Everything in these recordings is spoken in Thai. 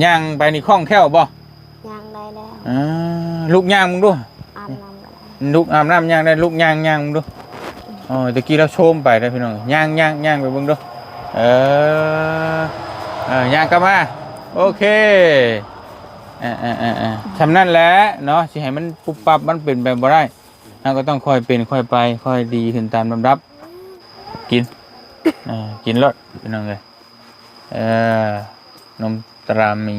อย่างไปนี่คล่องแคล่วบ่ย่างได้แล้วอ่าลูกย่างมึงดูอาบน้ำก็ได้ลูกอาบน้ำย่างได้ลูกย่างย่างมึงดูอ๋อตะกี้เราโชมไปได้อพี่น้องย่างย่างย่างไปเบิ่งดูเออเออย่างกลับมาโอเคอ่าอ่าอ่าอ่าทำนั่นแหละเนาะสิให้มันปุบปับมันเป็นแบบบ่ได้เราก็ต้องค่อยเป็นค่อยไปค่อยดีขึ้นตามลำดับ กินอ่ากินรสพี่น้องเลยเออนม ตรามี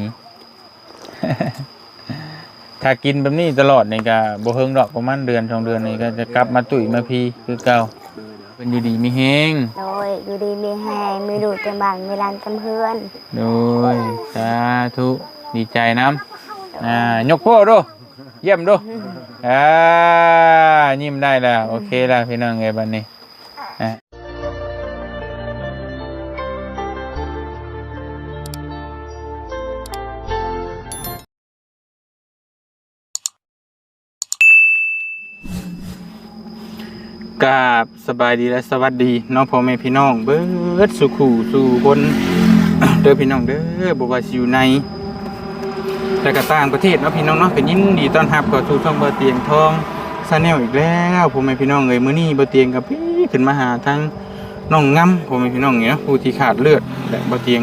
ถ้ากินแบบนี้ตลอดนี่ก็บ่เฮิงดอกประมาณเดือนสองเดือนนี่ก็จะกลับมาตุ๋ยมาพีคือเก่าเป็นอยู่ดีมีเฮงโดยอยู่ดีมีแหงมีดูดเต็มบ้านมีร้านจำเพื่อนโดยสาธุดีใจน้ำอ่ายกโป้ดูเยี่ยมดูอ่ายิ้มได้แล้วโอเคแล้วพี่น้องไงบัดนี้ กราบสบายดีและสวัสดีน้องพ่อแม่พี่น้อง เบิดสุขูสู่คนเด้อพี่น้องเด้อบ่ว่าอยู่ในแต่ก็ต่างประเทศเนาะพี่น้องเนาะเป็นยินดีต้อนรับเข้าสู่ช่องเบอร์เตียงทองซาแนลอีกแล้วพ่อแม่พี่น้องเอ้ยมื้อนี้เบอร์เตียงกับพี่ขึ้นมาหาทางน้องงำพ่อแม่พี่น้องเนี่ยเนาะผู้ที่ขาดเลือดและเบอร์เตียง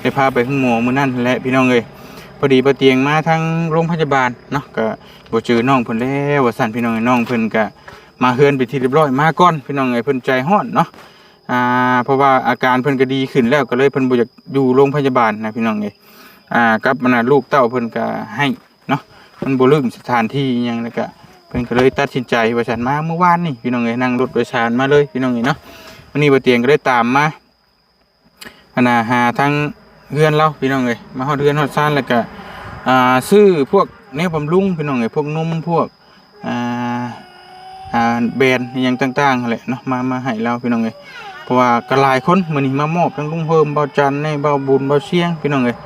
ได้พาไปห้องหมอมื้อนั้นแหละพี่น้องเอ้ยพอดีเบอร์เตียงมาทางโรงพยาบาลเนาะก็บ่เจอน้องเพิ่นแล้วว่าซั่นพี่น้องเอ้น้องเพิ่นก็ มาเฮือนไปที่เรียบร้อยมาก่อนพี่น้องเอ้เพิ่นใจฮ้อนเนาะอ่าเพราะว่าอาการเพิ่นก็ดีขึ้นแล้วก็เลยเพิ่นบ่อยากอยู่โรงพยาบาลนะพี่น้องเอ้อ่ากับมันน่ะลูกเต้าเพิ่นก็ให้เนาะมันบ่ลืมสถานที่ยังแล้วก็เพิ่นก็เลยตัดสินใจว่าฉันมาเมื่อวานนี่พี่น้องเอ้ยนั่งรถโดยสารมาเลยพี่น้องเอ้ยเนาะวันนี้บ่เตียงก็เลยตามมาอันน่ะหาทางเฮือนเราพี่น้องเอ้ยมาฮอดเฮือนฮอดซ่านแล้วก็อ่าซื้อพวกแนวบำรุงพี่น้องเอ้ยพวกนมพวกอ่า อ่าแบรนด์อหยังต่างๆแหละเนาะมามาให้เราพี่น้องเอ้ยเพราะว่าก็หลายคนมื้อนี้มามอบทั้งลุงเพิ่มเบาจันในเบาบุญเบาเชียงพี่น้องเอ้ย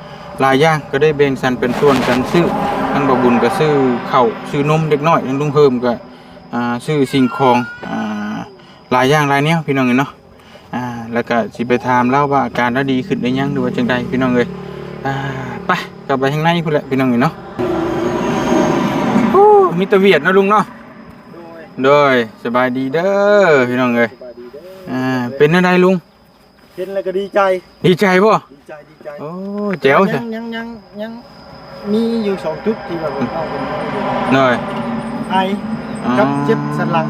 หลายอย่างก็ได้แบ่งสรรเป็นส่วนกันซื้อทั้งเบาบุญก็ซื้อข้าวซื้อนมเด็กน้อยทั้งลุงเพิ่มก็อ่าซื้อสิ่งของอ่าหลายอย่างหลายแนวพี่น้องเอ้ยเนาะอ่าแล้วก็สิไปถามเล่าว่าอาการเราดีขึ้นได้ยังหรือว่าจังใดพี่น้องเอ้ยอ่าไปกลับไปข้างในพุ่นแหละพี่น้องเอ้ยเนาะโอ้มีแตะเวียดเนาะลุงเนาะ โดยสบายดีเด้อพี่น้องเอ้ยอ่าเป็นอะไรลุงเห็นแล้วก็ดีใจ ดีใจป่ะดีใจดีใจโอ้แจ๋วยัใช่งยังยังยังมีอยู่สองจุดที่แบบว่าเข้ากันหน่อยไอกับเจ็บสันหลัง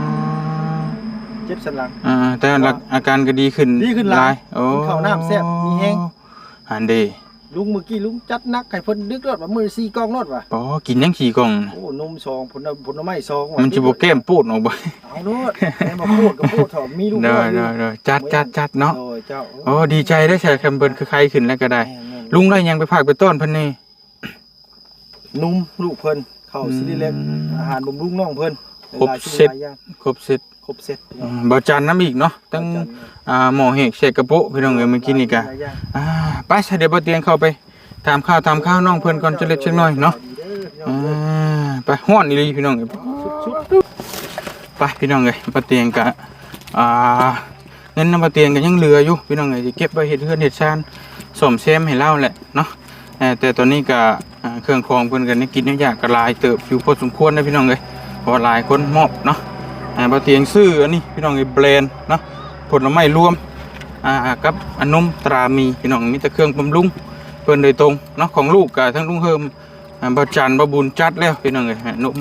เจ็บสันหลังอ่าแต่หลักอาการก็ดีขึ้นดีขึ้นหลายโอ้กินข้าวน้ำแซ่บมีแห้งหันเดี ลุงเมื่อกี้ลุงจัดนักให้เพิ่นดึกรถว่ามือสี่กล่องรถว่ะปอกินยังขี่กล่องน่ะโอ้นมซองผลผลไม้ซองว่ะมันจะบแก้มปูดออกไปเอาโลดแม่มาพูดก็พูดเถอะมีลูกเด้อน้อยอยู่เด้อเด้อจัดจัดจัดเนาะโอ้ยเจ้าโอ้ดีใจได้อใช่คำเบิ้นคือใครขึ้นแล้วก็ได้แม่แม่ลุงได้ยังไปพากไปต้อนเพันนี่นุ่มลูกเพิ่นเข้าซิลิเล็กอืมอาหารบำรุงน้องเพิ่นครบหลายชิ้นเสร็จหลายอย่างครบเสร็จ ครบเสร็จอืมบ่จันน้ำอีกเนาะตั้งอ่าหมอเฮกเชกกระโปะพี่น้องเอ้ยเมื่อกี้นี่กะหลายอย่างอ่าไปซะเดี๋ยวบ่เตียงเข้าไปถามข้าวถามข้าวน้องเพิ่นก่อนจะเล็กจักหน่อยเนาะอ่าไปห้อนอีหลีพี่น้องเอ้ยไปพี่น้องเอ้ยปะเตียงกะอ่าเงินนำปะเตียงก็ยังเหลืออยู่พี่น้องเอ้ยสิเก็บไว้เฮ็ดเฮือนเฮ็ดชานสมแซมให้เราแหละเนาะเอ่อแต่ตอนนี้ก็อ่าเครื่องคองเพิ่นก็ได้กินได้ยากก็หลายเติบอยู่พอสมควรนะพี่น้องเอ้ยเพราะว่าหลายคนมอบเนาะ อ่าปะเตียงซื้ออันนี้พี่น้องเอ้แบรนด์เนาะผลไม้รวมอ่ากับอันนมตรามีพี่น้องมีแต่เครื่องบำรุงเพิ่นโดยตรงเนาะของลูกก็ทั้งลุงเฮิมอ่าบาจันบาบุญจัดแล้วพี่น้องเอ้นม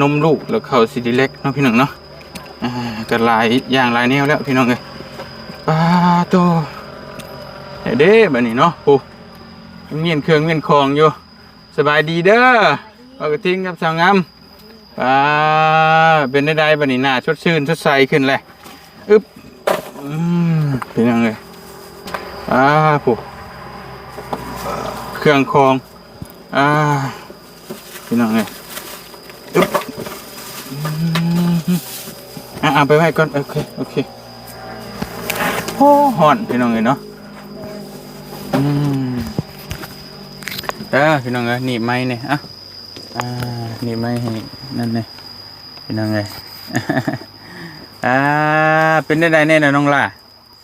นมลูกแล้วเขาสิดิเล็กเนาะพี่น้องเนาะอ่าก็หลายอย่างหลายแนวแล้วพี่น้องเอ้ยปลาโตเด้แบัดนี้เนาะโอ้เงียนเครื่องเงียนคองอยู่สบายดีเด้อปกติกับสาวงาม ปลาเป็นได้ได้บัดนี้หน้าชดชื่นชดใสขึ้นเลยอึ๊บอืมพี่น้องเอ้ยอ่าผู้เครื่องคองอ่าพี่น้องไงอึ๊บอืมอ่าไปไว้ก่อน โอเค โอเคโอ้ห่อนพี่น้องไงเนาะอืมเออพี่น้องไงหนีบไม้เนี่ยอะ อ่าหนีบไม้ให้นั่นเนี่ยพี่น้องไง อ่า เป็นได้ไดแน่นะน้องล่ะ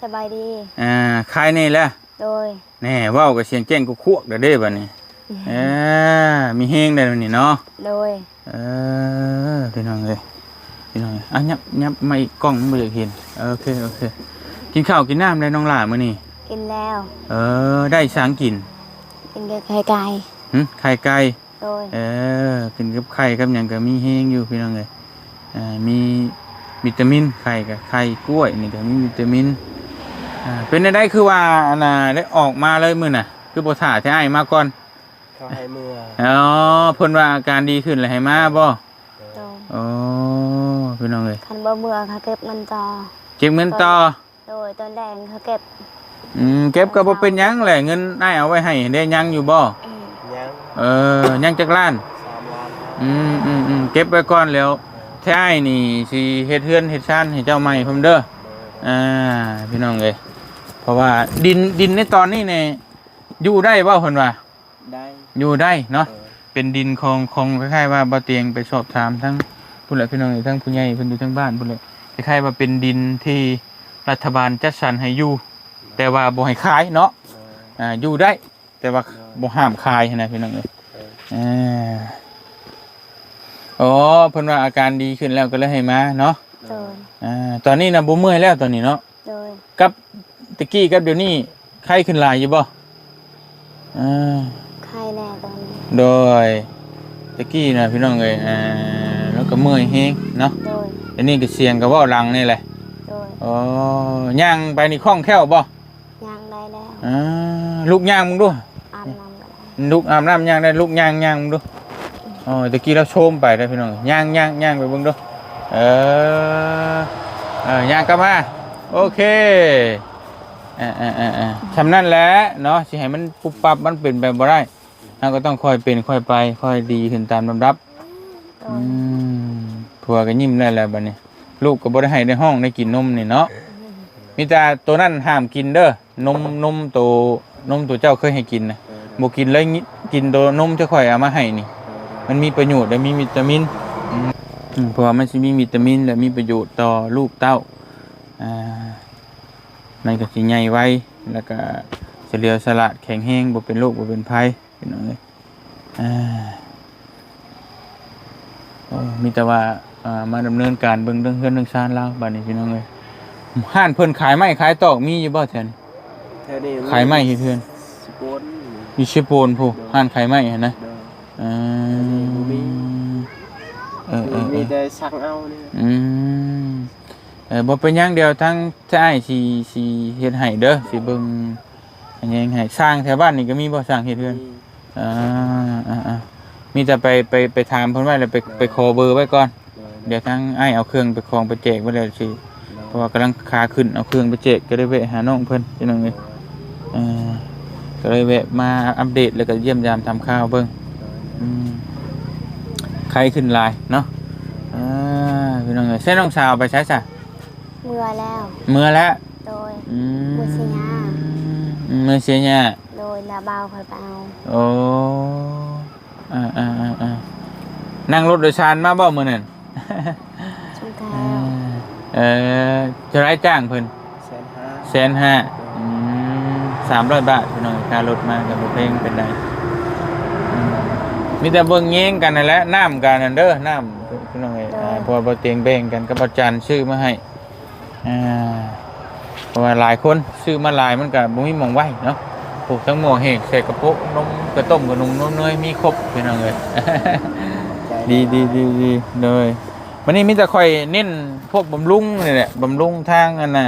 สบายดี อ่าคลายนี่แหละโดยแน่เว้ากับเสียงแจ้งกุกควกเด้อเด้บัดนี้เออมีแห้งได้แล้วนี่เนาะ โดย เออพี่น้องเลยพี่น้องเอ้ยอะยับยับมาอีกกล้องไม่อยากเห็นเออโอเคโอเค กินข้าวกินน้ำได้น้องหล่ามื้อนี้กินแล้ว เออ ได้สางกิน กินกับไข่ไก่หึไข่ไก่ โดยเออกินกับไข่กับหยังก็มีแห้งอยู่พี่น้องเลยอ่ามีวิตามินไข่กับไข่กล้วยนี่ก็มีวิตามินอ่าเป็นได้คือว่าอันน่ะได้ออกมาเลยมื้อน่ะ คือบ่ถ่าที่อ้ายมาก่อนเขาให้เมื่ออ๋อเพิ่นว่าอาการดีขึ้นแล้วให้มาบ่โดยอ๋อพี่น้องเลยคันบ่เมื่อเขาเก็บเงินต่อ เก็บเงินต่อโดยตอนแรกเขาเก็บอืมเก็บก็บ่เป็นหยังแหละเงินได้เอาไว้ให้ได้ยังอยู่บ่อืมยัง เออยังจักล้านสามล้านอืมอืมอืมเก็บไว้ก่อนแล้วแท้อ้ายนี่สิเฮ็ดเฮือนเฮ็ดชานให้เจ้าใหม่พร้อมเด้ออ่าพี่น้องเอ้ยเพราะว่าดินดินในตอนนี้เนี่ยอยู่ได้บ่เพิ่นว่าได้อยู่ได้เนาะเออเป็นดินของของคล้ายๆว่าบ่เตียงไปสอบถามทั้งผู้ใหญ่พี่น้องเอ้ยทั้งผู้ใหญ่เพิ่นอยู่ทั้งบ้านพุ่นเลยคล้ายๆว่าเป็นดินที่รัฐบาลจัดสรรให้อยู่แต่ว่าบ่ให้ขายเนาะเอออ่าอยู่ได้แต่ว่า บ่ห้ามขายหั้นนะพี่น้องเอ้ยเอออ่าอ๋อเพิ่นว่าอาการดีขึ้นแล้วก็เลยให้มาเนาะโดยอ่าตอนนี้น่ะบ่เมื่อยแล้วตอนนี้เนาะโดยกับตะกี้กับเดี๋ยวนี้ไข้ขึ้นหลายอยู่บ่อ่าไข่แน่ตอนนี้โดยตะกี้น่ะพี่น้องเอ้ยอ่าแล้วก็เมื่อยแฮงเนาะโดยอันนี้ก็เสียงก็เว้าหลังนี่แหละโดยอ๋อย่างไปนี่คล่องแคล่วบ่ย่างได้แล้วอ่าลูกย่างมึงดูอาบน้ำก็ได้ ลูกอาบน้ำย่างได้ลูกย่างย่างมึงดูอ๋อตะกี้เราโชมไปได้พี่น้องย่างย่างย่างไปเบิ่งดูเออเออย่างกลับมาโอเคเอ่าอ่อ่าอ่าทำนั่นแหละเนาะสิให้มันปุบปับมันเป็นแบบบ่ได้เราก็ต้องค่อยเป็นค่อยไป ค่อยดีขึ้นตามลำดับอืมผัวก็ยิ้มได้แล้วบัดนี้ ลูกก็บ่ได้ให้ในห้องได้กินนมนี่เนาะมีแต่ตัวนั้นห้ามกินเด้อนมนมตัวนมตัวเจ้าเคยให้กินนะ บ่กินเลยงิกินตัวนมจะค่อยเอามาให้นี่ มันมีประโยชน์และมีวิตามินอืมอืมเพราะว่ามันสิมีวิตามิน และมีประโยชน์ต่อลูกเต้าอ่ามันก็สิใหญ่ไวแล้วก็เฉลียวฉลาดแข็งแรงบ่เป็นโรคบ่เป็นภัยพี่น้องเอ้ยอ่าโอ้มีแต่ว่าอ่ามาดำเนินการเบิ่งเรื่องเฮือนเรื่องชานเราบัดนี้พี่น้องเอ้ยห้านเพิ่นขายไม้ขายตอกมีอยู่บ่แถวนี้แถวนี้ขายไม้ให้เพื่อนสปน มีเชฟโปนผู้ห้านขายไม้หั่นนะเด้ออืมเออเออเอมีอแต่สั่งเอาเนี่ยอืมเออบ่เป็นหยังเดียวทั้งใช่สิสิเฮ็ดให้เด้อสิเบิ่งอันยังให้สร้างแถวบ้านนี่ก็มีบ่สร้างเฮ็ดเรือนมีอ่าอ่าอ่ามีแต่ไปไปไปถามเพิ่นไว้แล้วไปไปขอเบอร์ไว้ก่อน เดี๋ยวทั้งอ้ายเอาเครื่องไปคองไปแจกไว้แล้วสิเพราะว่ากำลังขาขึ้นเอาเครื่องไปแจกก็ได้แวะหาน้องเพิ่นพี่น้องเอ้ยเออ ก็เลยแวะมาอัปเดตแล้วก็เยี่ยมยามทำข้าวเบิ่งอืมใครขึ้นลายเนาะอ่าพี่น้องเอ้ยใช่น้องสาวไปใช้จ้ะเมื่อแล้ว เมื่อแล้วโดย อืมมื้อเสียอืมเมื่อเสียเนี่ยโดยนาเบาคอยไปเอาโอ้อ่าอ่าอ่าอ่านั่งรถโดยสารมาบ่เมื่อนั้น ชุมแก้อ่าวเออจะได้จ้างเพิ่นแสนห้าแสนห้า สามร้อยบาทพี่น้องค่ารถมากับรถเพลงเป็นไรอืมมีแต่เบิ่งแย่งกันนั่นแหละน้ำกันนั่นเด้อน้ำพี่น้องเอ้ยอ่าเพราะว่าบ่เตียงแบ่งกันกับอาจารย์ซื้อมาให้อ่าเพราะว่าหลายคนซื้อมาหลายมันก็บ่มีหม่องไว้เนาะปลูกทั้งหม้อแห้งใส่กระปุกนมกระต้มกระนมนมเนยมีครบพี่น้องเอ้ยใจดีดีดีดีเลยวันนี้มีแต่คอยเน้นพวกบำรุงนี่แหละบำรุงทางอันน่ะ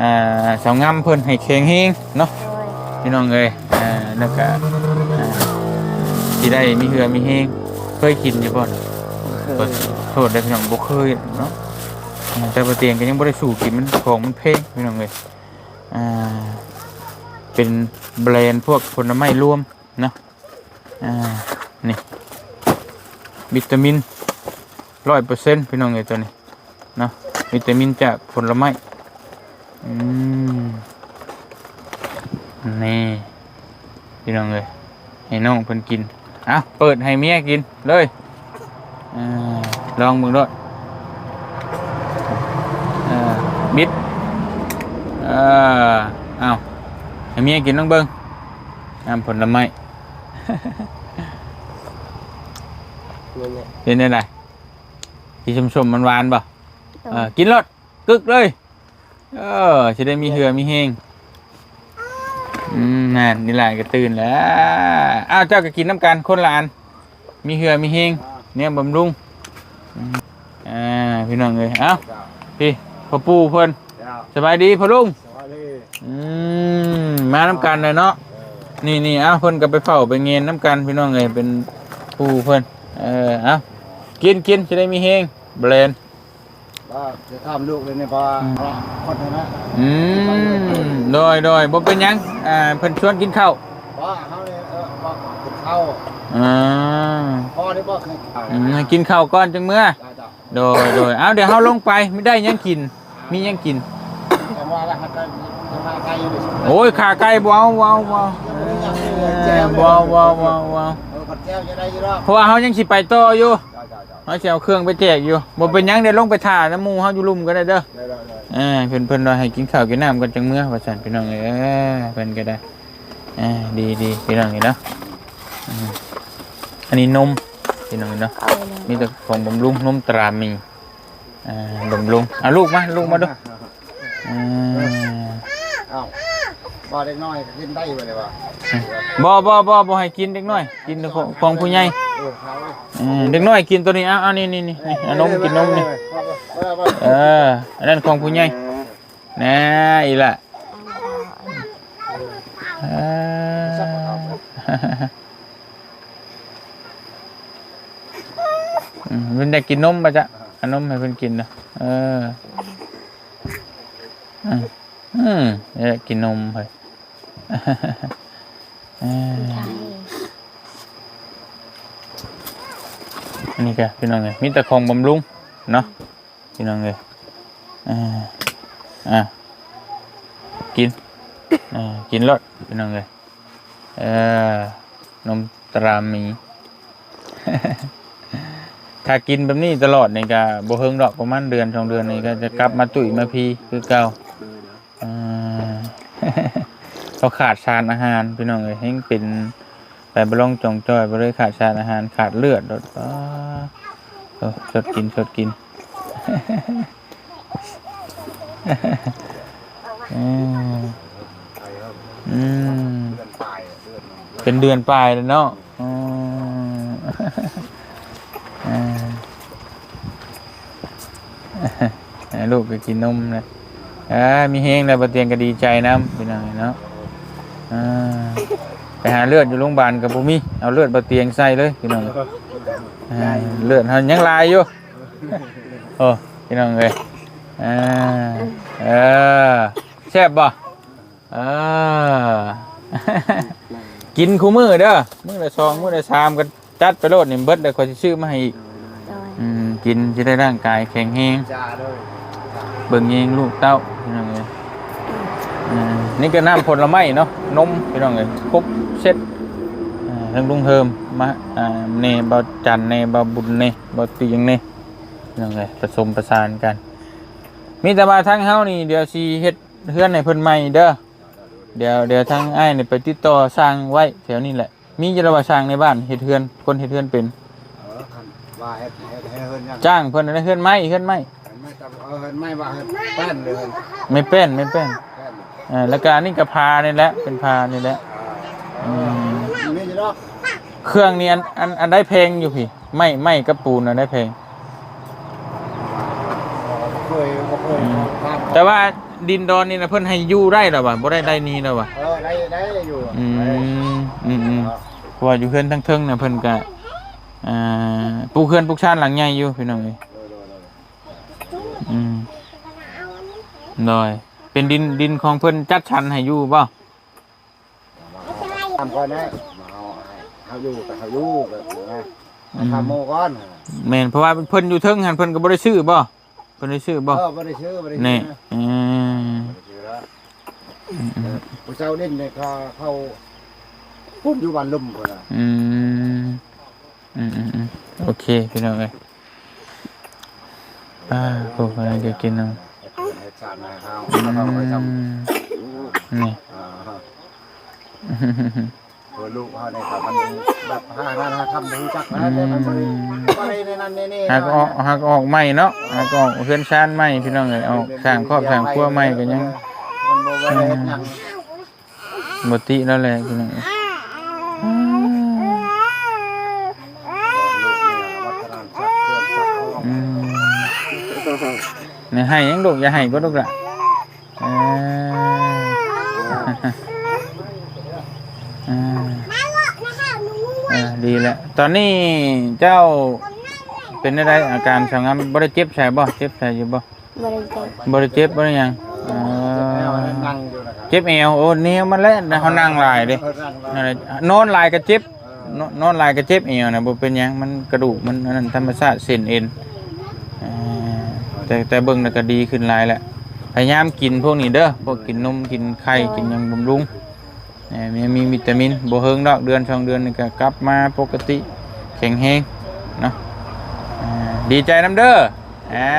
อ่าสาวงามเพิ่นให้แข็งแรงเนาะโดยพี่น้องเอ้ยอ่าแล้วก็อ่าสิได้มีเหือมีแฮงเคยกินอยู่บ่เนาะเคยโทษได้อพี่น้องบ่เคยเนาะอ่าแต่บ่เตียงก็ยังบ่ได้สู่กินมันของมันแพงพี่น้องเอ้ยอ่าเป็นแบรนด์พวกผลไม้รวมเนาะอ่านี่วิตามินร้อยเปอร์เซ็นต์พี่น้องไงตัวนี้เนาะวิตามินจากผลไม้ อืมนี่พี่น้องเลยให้น้องเพิ่นกินเอ้าเปิดให้เมียกินเลยอ่าลองมึงด้วยอ่าบิดอ่าเอ้าให้เมียกินน้องเบิ้งน้ำผลไม้นี่เนี่ยเป็นยังไงที่ชมชมมันหวานๆป่ะเออกินรสกึกเลย เออจะได้มีเหือมีเฮงอืมนั่นนี่แหละก็ตื่นแล้วอ้าวเจ้าก็กินน้ำกันคนละอันมีเหือมีเฮงเนี่ยบำรุงอืมอ่าพี่น้องเลยเอ้าพี่พ่อปู่เพิ่นเจ้าสบายดีพ่อลุงสวัสดีอืมมาน้ำกันเลยเนาะนี่นี่เอ้าเพิ่นก็ไปเฝ้าไปเงินน้ำกันพี่น้องเลยเป็นปู่เพิ่นเออเอ้ากินกินจะได้มีเฮงเบรน ว่าจะทำลูกเลยเนี่ยเพราะว่าคนนั้นนะอืมโดยโดยบ่เป็นหยังอ่าเพิ่นชวนกินข้าวว่าเขาเนี่ยเออบอกกินข้าวอ่าพ่อได้บอกเคยข้าวอืมให้กินข้าวก่อนจังเมื่อจ้าจ้าโดยโดยเอาเดี๋ยวเฮาลงไปไม่ได้หยังกิน มีหยังกิน แต่ว่าแล้วเขาก็จะมาไกลอยู่ดิโอ้ยขาไก่บ่เอาบ่เอาบ่เอาเออบ่เอาบ่เอาบ่เอาบ่เอาเออผัดแก้วจะได้อยี่รอบเพราะว่าเฮายังสิไปต่ออยู่ จ้าจ้าจ้าเฮาสิเอาเครื่องไปแจกอยู่บ่เป็นหยังเดี๋ยวลงไปถ่าน้ำหมู่เฮาอยู่ลุ่มก็ได้เด้อได้ได้ได้เออเพิ่นเพิ่นว่าให้กินข้าวกินน้ำกันจังเมื่อว่าซั่นพี่น้องเอ้ยเออเพิ่นก็ได้เออดีดีพี่น้องนี่เนาะอืมอันนี้นมพี่น้องนี่เนาะเอาเลยมีแต่ของบำรุงนมตรามีอ่าบำรุงเอาลูกมาลูกมาดูอ่า เอ้า บ่เด็กน้อยก็กินได้อยู่เลยวะบ่บ่บ่บ่ให้กินเด็กน้อย กินแต่ของของผู้ใหญ่เออเขาเลยอืมเด็กน้อยกินตัวนี้เอาเอานี่นี่นี่นี่เอานมกินนมนี่เออเออเอออันนั้นของผู้ใหญ่แน่อีหละอ่าอืมมันได้กินนมปะจ๊ะเอานมให้เพิ่นกินนะเอออืมอืมได้กินนมไปเอันนี้ก็พี่น้องเลยมีแต่ของบำรุงเนาะพี่น้องเลยอ่าอ่ากินอ่ากินรสพี่น้องเลยเออนมตราหมีถ้ากินแบบนี้ตลอดนี่ก็บ่เฮิงดอกประมาณเดือนสองเดือนนี่ก็จะกลับมาตุ๋ยมาพีคือเก่า เขาขาดสารอาหารพี่น้องเลยให้เป็นไปบลองจองจอยบ่เลยขาดสารอาหารขาดเลือดโดออสดกินสดกินอืมอืมเดือนปลายเดือนเป็นเดือนปลายแล้วเนาะอ่าลูกก็กินนมนะอ่ามีเฮงแล้วบะเตียงก็ดีใจน้ำพี่น้องเนาะ อ่าไปหาเลือดอยู่โรงพยาบาลกับบุมีเอาเลือดบะเตียงใส่เลยพี่น้องอ่าเลือดเขายังลายอยู่โอ้พี่น้องเลยอ่าเออแซ่บบ่เออกินคู่มือเด้อมือละซองมือละชามกันจัดไปโลดนี่เบิดเดี๋ยวคอยสิซื้อมาให้อีกโดยอืมกินจะได้ร่างกายแข็งแรงจ้าเลยเบิ่งเองลูกเต้าพี่น้องเอ้ยอ่า นี่ก็น้ำผลไม้เนาะนมพี่น้องเอ้ยครบเซ็ตอ่าทั้งลุงเฮิมมาอ่าเนเบาจันเนเบาบุญเนเบาเตียงเนพี่น้องเอ้ยผสมประสานกัน มีแต่ว่าทางเฮานี่เดี๋ยวสิเฮ็ดเฮือนให้เพิ่นใหม่เด้อเดี๋ยวเดี๋ยวทางอ้ายนี่ไปติดต่อสร้างไว้แถวนี้แหละ มีจะระว่าสร้างในบ้านเฮ็ดเฮือนคนเฮ็ดเฮือนเป็นเออคันว่าเฮ็ดเฮ็ดให้เฮินยังจ้างเพิ่นได้เฮือนไม้เฮือนไม้ไม่จำเออเฮินไม่ว่าเฮินแป้นเลยเฮินไม่เป็นไม่เป็นแป้น อ่าแล้วก็อันนี้ก็พานี่แหละเป็นพานี่แหละอืมนี่จะรอกเครื่องนี้อันอันอันได้เพลงอยู่พี่ ไม่ไม่กระปูนอันได้เพลง เคยบ่เคยทำแต่ว่าดินดอนนี่นะเพิ่นให้อยู่ได้หรอวะบ่ได้ได้นี่หรอวะเออได้ได้อยู่อืมอืมอืมเพราะว่าอยู่เพื่อนทั้งเทิงน่ะเพิ่นก็อ่าปลูกเพื่อนปลูกชานหลังใหญ่อยู่พี่น้องเอ้ยอืมโดย เป็นดินดินของเพิ่นจัดสรรให้อยู่บ่ทำก่อนนะมาเอาเอาอยู่กับเอาอยู่แบบนี้ทำโมก่อนแม่นเพราะว่าเพิ่นอยู่เทิงหันเพิ่นก็บ่ได้ซื้อบ่เพิ่นได้ซื้อบ่เออไม่ได้ชื่อไม่ได้ชื่นี่ออืมชื่อแล้วผู้เจ้าเล่นเนี่ยเขาเขาพุ่นอยู่บ้านลุ่มคนละอืมอืมอืมอืมโอเคพี่น้องเอ้ยอ่าพวกอะไรจะกินเอาเหตุการณ์นะเขาอืเขาไปทมนี่ำอ่าตัวลูกเขาเนี่ยครับมันแบบห้าหน้าห้าคำรู้จักแล้วแต่มันบ่ได้บ่ได้ในนั้นในนี่หากออกหากออกใหม่เนาะหากออกเพื่อนชานใหม่พี่น้องเอ้ยเอาสร้างครอบสร้างครัวใหม่ก็ยังมันบ่ได้เฮ็ดหยังบ่ติแล้วแหละพี่น้องเอ้ย นี่ยให้ยังลูกอย่าให้ก็ลูกละเอออ่าดีแล้วตอนนี้เจ้าเป็นอะไรอาการสางงามบ่ได้เจ็บใช่บ่เจ็บใช่อยู่บ่บริเจ็บบ่ได้เจ็บบ่ได้หยังเจ็บเอวโอ้แนวมันแล้วนะเขานั่งลายด้เออนั่งนั่นแหละนอนลายก็เจ็บนอนลายก็เจ็บเอวนะบ่เป็นยังมันกระดูกมันนนั้นธรรมชาติเส้นเอ็นเออ แต่แต่เบิ่งน่ะก็ดีขึ้นหลายแล้วพยายามกินพวกนี้เด้อพวกกินนมกินไข่กินหยังบำรุงเอ่อมีมีวิตามินบ่เฮิงดอกเดือนสองเดือนนี่ก็กลับมาปกติแข็งแรงเนาะอ่าดีใจน้ำเด้ออ่า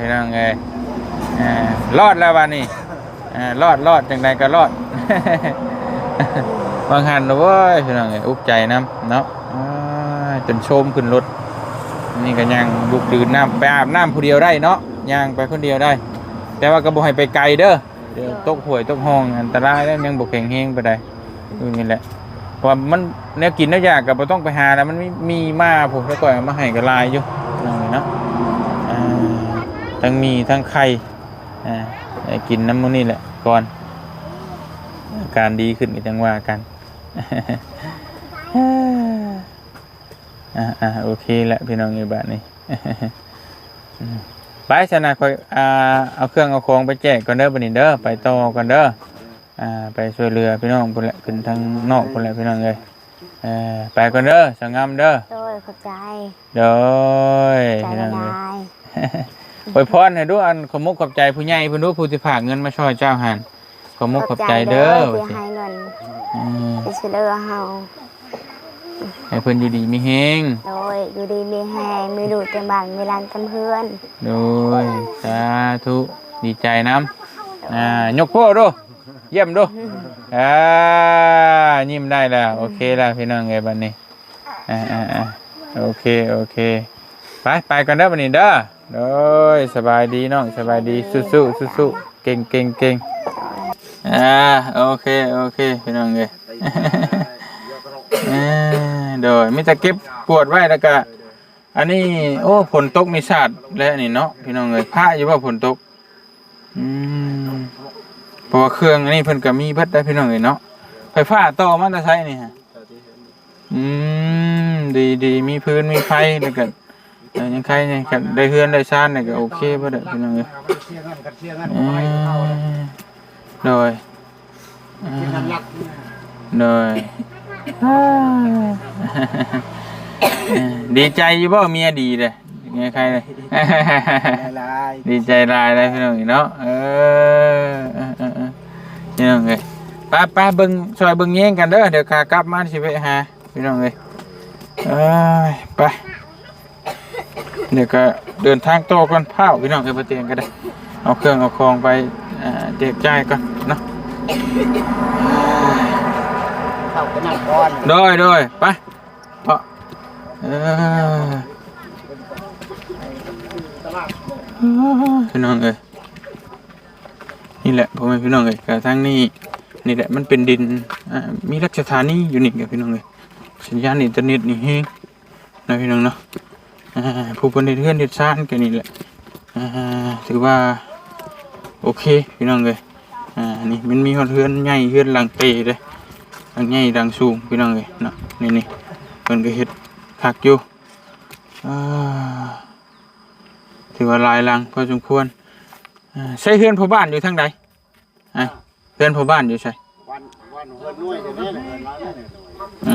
พี่น้องเอ้ยอ่ารอดแล้ววันนี้อ่ารอดรอดจังใดก็รอด บางหันนะเว้ยพี่น้องเอ้ยอุกใจน้ำเนาะอ่าจนโชมขึ้นรถ นี่ก็ยังลุกดื่นน้ำไปอาบน้ำผู้เดียวได้เนาะย่างไปคนเดียวได้ แต่ว่าก็บ่ให้ไปไกลเด้อเดี๋ยวตกหวยตกห้องอันตรายแล้วยังบ่แข็งแรงปานใดอยู่นี่แหละเพราะมันแนวกินแนวอยากก็บ่ต้องไปหาแล้วมันมีมีมาผมแล้วก็เอามาให้ก็หลายอยู่นั่นเนาะทั้งมีทั้งไข่อ่ากินน้ำมันนี่แหละก่อนอาการดีขึ้นก็จังว่ากัน อ่าอ่าโอเคแล้วพี่น้องอยู่บ้านนี้อืมไปชนะคอยอ่าเอาเครื่องเอาของไปแจกก่อนเด้อบัดนี้เด้อไปต่อก่อนเด้ออ่าไปช่วยเหลือพี่น้องพุ่นแหละขึ้นทางนอกพุ่นแหละพี่น้องเอ้ยเออไปก่อนเด้อสังงามเด้อโดยขอบใจเด้อใจพี่น้ละองเอ้ย ลายอวยพรให้ดูอันขอมกขอบใจผู้ใหญ่เพิ่นดูผู้ที่ฝากเงินมาช่วยเจ้าหันขอมกขอบใจเด้อที่ว่าสิให้เงินอืมไปช่วยเหลือเฮา ให้เพิ่นอยู่ดีมีเฮงโดยอยู่ดีมีแฮงมีดูเต็มบ้านมีร้านเต็มเพื่อนโดยสาธุดีใจน้ำอ่ายกโป้ดูเยี่ยมดูอ่ายิ้มได้แล้วโอเคแล้วพี่น้องไงบัดนี้อ่าอ่าอ่าโอเคโอเคไปไปกันเด้อบัดนี้เด้อโดยสบายดีน้องสบายดีสู้สู้สู้สู้ๆเก่งเก่งเก่งอ่าโอเคโอเคพี่น้องเอ้ยเอ้ย โดยมิจะเก็บปวดไว้แล้วก็อันนี้ โอ้ฝนตกมีชาติและนนี้เนาะพี่น้องเอ้ยพระอยู่ว่าฝนตกอืมเพราะว่าเครื่องอันนี้เพิ่นก็มีเบิดได้พี่น้องเอ้ยเนาะไฟฟ้าต่อมาแต่ไสนี่ฮะอืมดีดีมีพื้นมีไฟแล้วก็เออยังใครเนี่ยก็ได้เฮือนได้ชานเนี่ยก็โอเคบ่ได้พี่น้องเอ้ยเชียร์กันกันเชียร์กันอืไปเลยมโดยอืมกันรักเลย ดีใจอยู่บ่เมียดีเลยเมียใครเลยลายดีใจลายเลยพี่น้องเนาะเออพี่น้องเอ้ยป้าป้าเบิ่งช่วยเบิ่งแย่งกันเด้อเดี๋ยวขากลับมาสิไปหาพี่น้องเอ้ยเอ้ยไปเดี๋ยวก็เดินทางโตก่อนเผาพี่น้องเอ้ยบ่เตียงก็ได้เอาเครื่องเอาของไปเอ่อแจก่อนเนาะ นั่งก่อนโดยโดยไปเพาะเออพี่น้องเอ้ยนี่แหละพ่อแม่พี่น้องเอ้ยกระทั่งนี่นี่แหละมันเป็นดินมีรัชธานีอยู่นี่กับพี่น้องเอ้ยสัญญาณอินเทอร์เน็ตนี่เฮงนะพี่น้องเนาะผู้คนในเทือนเด็ดซ่านกันนี่แหละถือว่าโอเคพี่น้องเอ้ยอ่านี่มันมีเฮือนใหญ่เฮือนหลังเตเลย ดังใหญ่ดังสูงพี่น้องเอ้ยเนาะนี่นี่เพิ่นก็เฮ็ดคักอยู่อ่าถือว่าหลายหลังพอสมควรอ่าใช้เฮือนพ่อบ้านอยู่ทางใดอะเฮือนพ่อบ้านอยู่ใช่วันวันเฮิร์นนุ่ยเดี๋ยวนี้เลยเฮิร์นมาเนี่ยเอ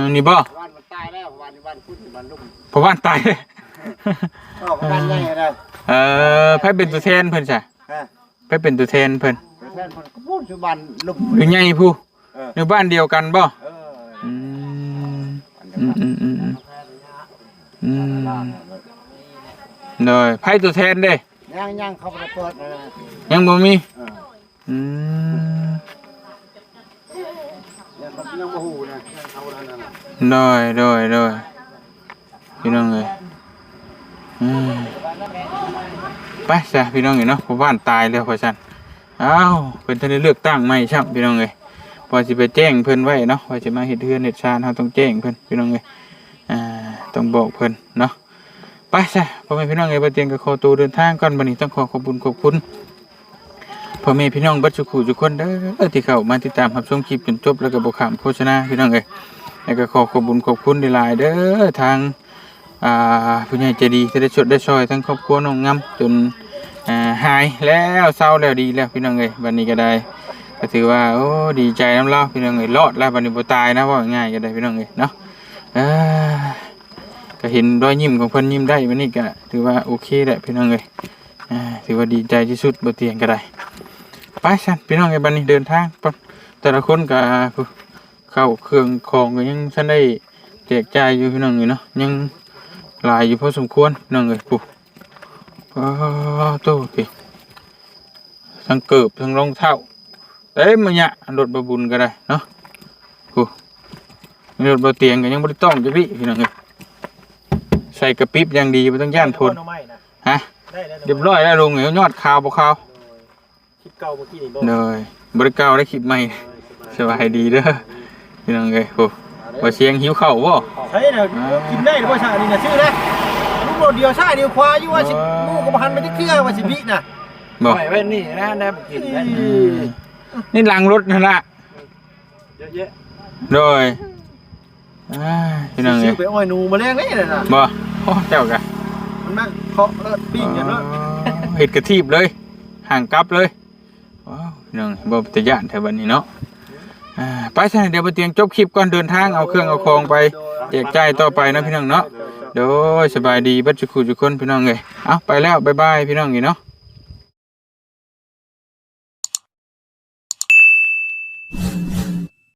อนี่บ่วันมันตายแล้ววันวันพุ่นวันลุ่มพ่อบ้านตายเลยก็วันใหญ่เลยเออไผเป็นตัวแทนเพิ่นใช่ฮะไผเป็นตัวแทนเพิ่นแทนมันก็พูดสุบันลุ่มอยู่ใหญ่ผู้เอออยู่บ้านเดียวกันบ่เอออืมอืมอืมอืมอืมอืมเลยไผตัวแทนเด้ย่างย่างเขาไปเปิดนะยังบ่มีเอออืมยังยังบ่หูเอานั่นน่ะโดยโดยโดยพี่น้องเอ้ยอืมไปซะพี่น้องเอ้ยเนาะเพราะบ้านตายแล้วเพราะฉันอ้าวเพิ่นทันได้เลือกตั้งใหม่ครับพี่น้องเอ้ย พอสิไปแจ้งเพิ่นไว้เนาะว่าจะมาเฮ็ดเฮือนเฮ็ดชานเฮาต้องแจ้งเพิ่นพี่น้องเอ้ยอ่าต้องบอกเพิ่นเนาะไปซะพ่อแม่พี่น้องเอ้ยบ่เตียงก็ขอตัวเดินทางก่อนบัดนี้ต้องขอขอบคุณขอบคุณพ่อแม่พี่น้องบัดทุกูจุกคนเด้อที่เข้ามาติดตามรับชมคลิปจนจบแล้วก็บ่ข้ามโฆษณาพี่น้องเอ้ยแล้วก็ขอขอบคุญขอบคุณหลายๆเด้อทางอ่าผู้ใหญ่ใจดีที่ได้ชดได้ช่วยทั้งครอบครัวน้องงำจนอ่าหายแล้วเศร้าแล้วดีแล้วพี่น้องเอ้ยวันนี้ก็ได้ ก็ถือว่าโอ้ดีใจน้ำเล่าพี่น้องเอ้ยรอดแล้ววันนี้บ่ตายนะว่าง่ายก็ได้พี่น้องเอ้ยเนาะอ่าก็เห็นรอยยิ้มของเพิ่นยิ้มได้วันนี้ก็ถือว่าโอเคแหละพี่น้องเอ้ยอ่าถือว่าดีใจที่สุดบ่เตียงก็ได้ไปสั่นพี่น้องเอ้ยบัดนี้เดินทางแต่ละคนก็เข้าเครื่องของก็ยังฉันได้แจกจ่ายอยู่พี่น้องอยู่เนาะยังหลายอยู่พอสมควรพี่น้องเลยปุ๊บอ้โตพี่ทั้งเกิบทั้งรองเท้า เอ้ยมันเนี่ยรถบะบุญก็ได้เนาะปุ๊บรถบะเตียงก็ยังไม่ได้ต้องจะพี่พี่น้องเลยใส่กระปิบอย่างดีไม่ต้องย่านทนเอาไม้นะฮะได้แล้วเรียบร้อยแล้วลงเหนียวยอดข่าวบ่ข่าวคลิปเก่าเมื่อกี้นี่บ่เลยบริการได้คลิปใหม่สบายดีเด้อพี่น้องเลยปุ๊บว่าเสียงหิวข้าวบ่ใช่น่ะกินได้หรือว่าชานี่น่ะชื่อนะลูกโดดเดียวชาเดียวควายอยู่ว่าสิงูก็บ่หันไปที่เครือว่าสิบิน่ะบอกไว้นี่นะนะกินนะ นี่หลังรถนั่นละเยอะแยะโดยอ้ายพี่น้องเลซื้ยอไปอ้อยหนูมาแรงนี่น่ะบ่โอ้เจ้ากะมันมาเคาะแล้วปิ้งกันเนาะอ๋อเห็ดกระทีบเลยห่างกลับเลยว้าวพี่น้องบ่ตะย่านแถวบันนี้เนาะอ่าไปซะเดี๋ยวไปเตรียมจบคลิปก่อนเดินทางเอาเครื่องเอาของไปแจกจ่ายต่อไปนะพี่น้องเนาะ โดยสบายดีเบัดจุกุจุกคนพี่น้องเลยเอาไปแล้วบ๊ายบายพี่น้องนี่เนาะ